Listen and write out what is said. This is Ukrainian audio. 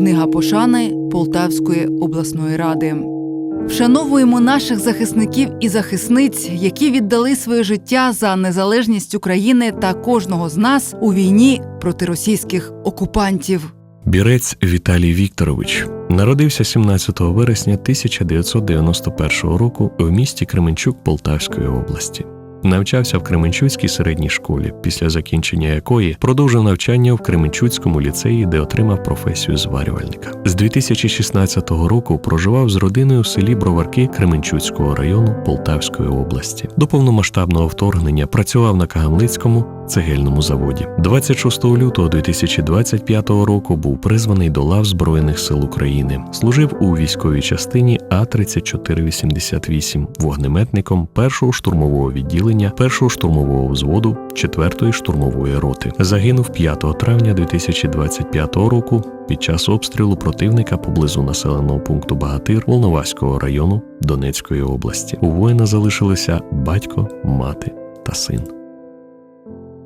Книга пошани Полтавської обласної ради. Вшановуємо наших захисників і захисниць, які віддали своє життя за незалежність України та кожного з нас у війні проти російських окупантів. Бірець Віталій Вікторович народився 17 вересня 1991 року в місті Кременчук Полтавської області. Навчався в Кременчуцькій середній школі, після закінчення якої продовжив навчання в Кременчуцькому ліцеї, де отримав професію зварювальника. З 2016 року проживав з родиною в селі Броварки Кременчуцького району Полтавської області. До повномасштабного вторгнення працював на Кагамлицькому цегельному заводі. 26 лютого 2025 року був призваний до лав Збройних сил України. Служив у військовій частині А 3488 вогнеметником першого штурмового відділення, першого штурмового взводу 4-ї штурмової роти. Загинув 5 травня 2025 року під час обстрілу противника поблизу населеного пункту Багатир Волноваського району Донецької області. У воїна залишилися батько, мати та син.